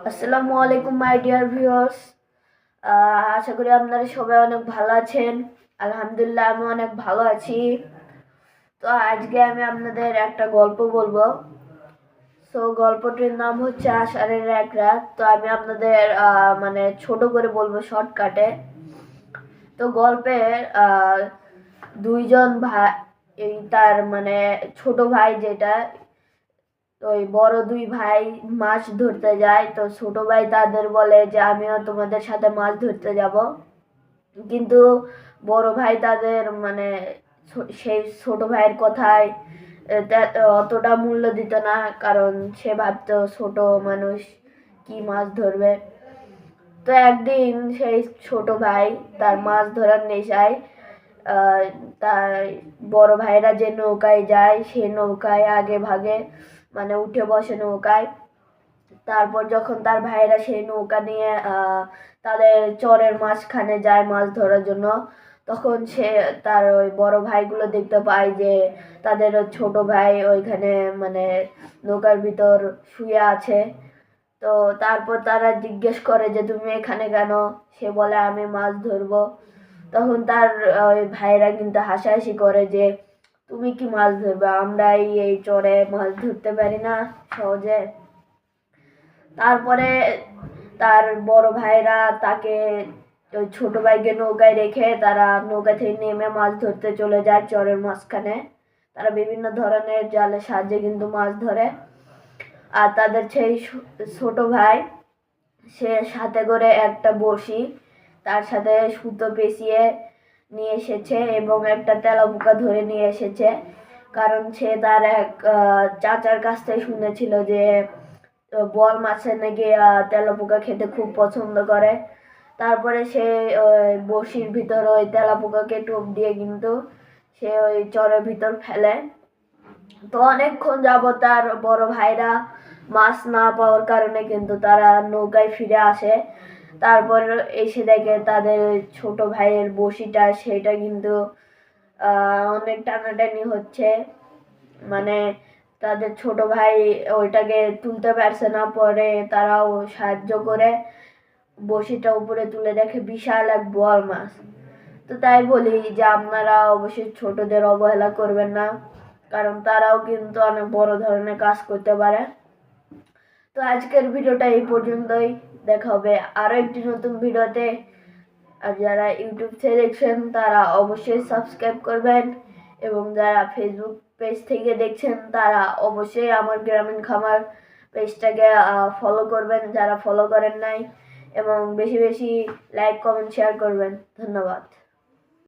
আসসালামু আলাইকুম my dear viewers আশা করি আপনারা সবাই অনেক ভালো আছেন। আলহামদুলিল্লাহ, আমি অনেক ভালো আছি। তো আজকে আমি আপনাদের একটা গল্প বলব। তো গল্পটির নাম হচ্ছে আষাঢ়ের এক রাত। তো আমি আপনাদের মানে ছোট করে বলব শর্টকাটে। তো গল্পের দুইজন ভাই তার মানে ছোট ভাই যেটা ওই বড় দুই ভাই মাছ ধরতে যায়। তো ছোট ভাই তাদের বলে যে, আমিও তোমাদের সাথে মাছ ধরতে যাব। কিন্তু বড় ভাই তাদের মানে সেই ছোট ভাইয়ের কথায় অতটা মূল্য দিত না। কারণ সে ভাবতো ছোট মানুষ কি মাছ ধরবে। তো একদিন সেই ছোট ভাই তার মাছ ধরার নেশায় তার বড় ভাইরা যে নৌকায় যায়, সে নৌকায় আগে ভাগে মানে উঠে বসে নৌকায়। তারপর যখন তার ভাইরা সেই নৌকা নিয়ে তাদের চরের মাঝখানে যায় মাছ ধরার জন্য, তখন সে তার ওই বড় ভাইগুলো দেখতে পায় যে তাদের ছোট ভাই ওইখানে মানে নৌকার ভিতর শুয়ে আছে। তো তারপর তারা জিজ্ঞেস করে যে, তুমি এখানে কেন? সে বলে, আমি মাছ ধরবো। তখন তার ওই ভাইরা কিন্তু হাসাহাসি করে যে তুমি কি মাছ ধরবে? আমরা এই চরে মাছ ধরতে পারি না সহজে। তারপরে তার বড় ভাইরা তাকে ওই ছোট ভাইকে নৌকায় রেখে তারা নৌকা থেকে নেমে মাছ ধরতে চলে যায় চরের মাঝখানে। তারা বিভিন্ন ধরনের জালের সাহায্যে কিন্তু মাছ ধরে। আর তাদের সেই ছোট ভাই, সে সাথে করে একটা বড়শি, তার সাথে সুতো পেঁচিয়ে নিয়ে এসেছে এবং একটা তেলাপোকা ধরে নিয়ে এসেছে। কারণ সে তার এক চাচার কাছ থেকে শুনেছিল যে বল মাছের নাকি তেলাপোকা খেতে খুব পছন্দ করে। তারপরে সে বড়শির ভিতর ওই তেলাপোকাকে টোপ দিয়ে কিন্তু সে ওই চরের ভিতর ফেলে। তো অনেকক্ষণ যাবত তার বড় ভাইরা মাছ না পাওয়ার কারণে কিন্তু তারা নৌকায় ফিরে আসে। তারপর এসে দেখে তাদের ছোট ভাইয়ের বসিটা, সেটা কিন্তু অনেক টানাটানি হচ্ছে। মানে তাদের ছোট ভাই ওইটাকে তুলতে পারছে না, পরে তারাও সাহায্য করে বসিটা উপরে তুলে দেখে বিশাল এক বোয়াল মাছ। তো তাই বলি যে আপনারা অবশ্যই ছোটদের অবহেলা করবেন না, কারণ তারাও কিন্তু অনেক বড় ধরনের কাজ করতে পারে। তো আজকের ভিডিওটা এই পর্যন্তই। দেখা হবে আরও একটি নতুন ভিডিওতে। আর যারা ইউটিউব থেকে দেখছেন তারা অবশ্যই সাবস্ক্রাইব করবেন। এবং যারা ফেসবুক পেজ থেকে দেখছেন, তারা অবশ্যই আমার গ্রামীণ খামার পেজটাকে ফলো করবেন। যারা ফলো করেন নাই, এবং বেশি বেশি লাইক কমেন্ট শেয়ার করবেন। ধন্যবাদ।